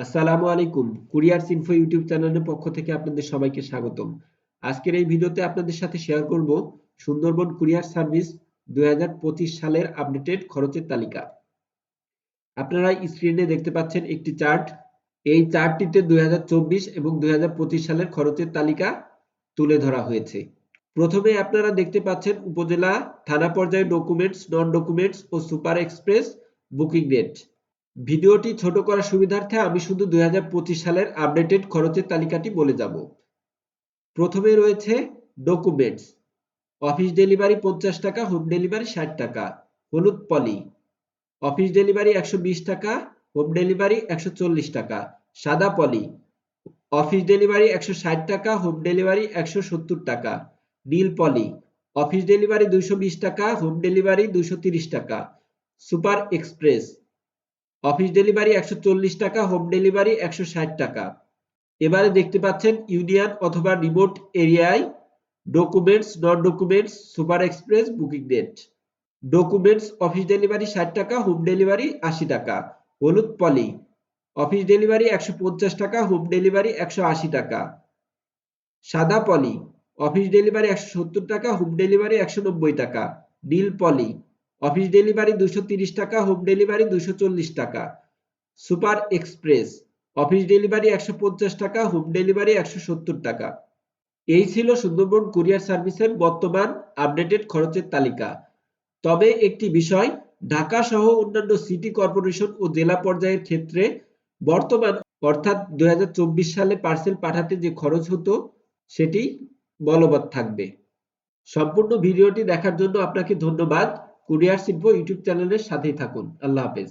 আসসালামু আলাইকুম, courier info YouTube চ্যানেলের পক্ষ থেকে আপনাদের সবাইকে স্বাগতম। আজকের এই ভিডিওতে আপনাদের সাথে শেয়ার করব সুন্দরবন কুরিয়ার সার্ভিস দুই হাজার পঁচিশ সালের আপডেটেড খরচের তালিকা। আপনারা স্ক্রিনে দেখতে পাচ্ছেন একটি চার্ট এই চার্টটিতে দুই হাজার চব্বিশ এবং দুই হাজার পঁচিশ সালের খরচের তালিকা তুলে ধরা হয়েছে। প্রথমে আপনারা দেখতে পাচ্ছেন উপজেলা, থানা পর্যায়ে ডকুমেন্টস নন ডকুমেন্টস ও সুপার এক্সপ্রেস বুকিং ডেট ভিডিওটি ছোট করার সুবিধার্থে আমি শুধু দুই হাজার পঁচিশ সালের আপডেটেড খরচের তালিকাটি বলে যাব। প্রথমে রয়েছে ডকুমেন্টস। অফিস ডেলিভারি পঞ্চাশ টাকা, হোম ডেলিভারি ষাট টাকা, হলুদ পলি। অফিস ডেলিভারি একশো বিশ টাকা, হোম ডেলিভারি একশো চল্লিশ টাকা, সাদা পলি। অফিস ডেলিভারি একশো ষাট টাকা, হোম ডেলিভারি একশো সত্তর টাকা, নীল পলি। অফিস ডেলিভারি দুইশো বিশ টাকা, হোম ডেলিভারি দুইশো টাকা। Super express. অফিস ডেলিভারি একশো চল্লিশ টাকা, হোম ডেলিভারি একশো ষাট টাকা। এবারে দেখতে পাচ্ছেন ইউনিয়ন অথবা রিমোট এরিয়ায় documents non documents super express booking date. Documents, office delivery ষাট টাকা, হোম ডেলিভারি আশি টাকা। হলুদ পলি, অফিস ডেলিভারি একশো পঞ্চাশ টাকা, হোম ডেলিভারি একশো আশি টাকা। সাদা পলি, অফিস ডেলিভারি একশো সত্তর টাকা, হোম ডেলিভারি একশো নব্বই টাকা। নীল পলি অফিস ডেলিভারি দুশো টাকা, হোম ডেলিভারি দুশো টাকা। সুপার এক্সপ্রেস, অফিস ডেলিভারি একশো পঞ্চাশ টাকা, হোম ডেলিভারি একশো সত্তর টাকা। এই ছিল সুন্দরবন কুরিয়ার সার্ভিসের বর্তমান আপডেটেড খরচের তালিকা। তবে একটি বিষয়, ঢাকা সহ অন্যান্য সিটি কর্পোরেশন ও জেলা পর্যায়ের ক্ষেত্রে বর্তমান, অর্থাৎ দু হাজার চব্বিশ সালে পার্সেল পাঠাতে যে খরচ হতো, সেটি বলবৎ থাকবে। সম্পূর্ণ ভিডিওটি দেখার জন্য আপনাকে ধন্যবাদ। কুরিয়ার শিল্প ইউটিউব চ্যানেলের সাথেই থাকুন। আল্লাহ হাফেজ।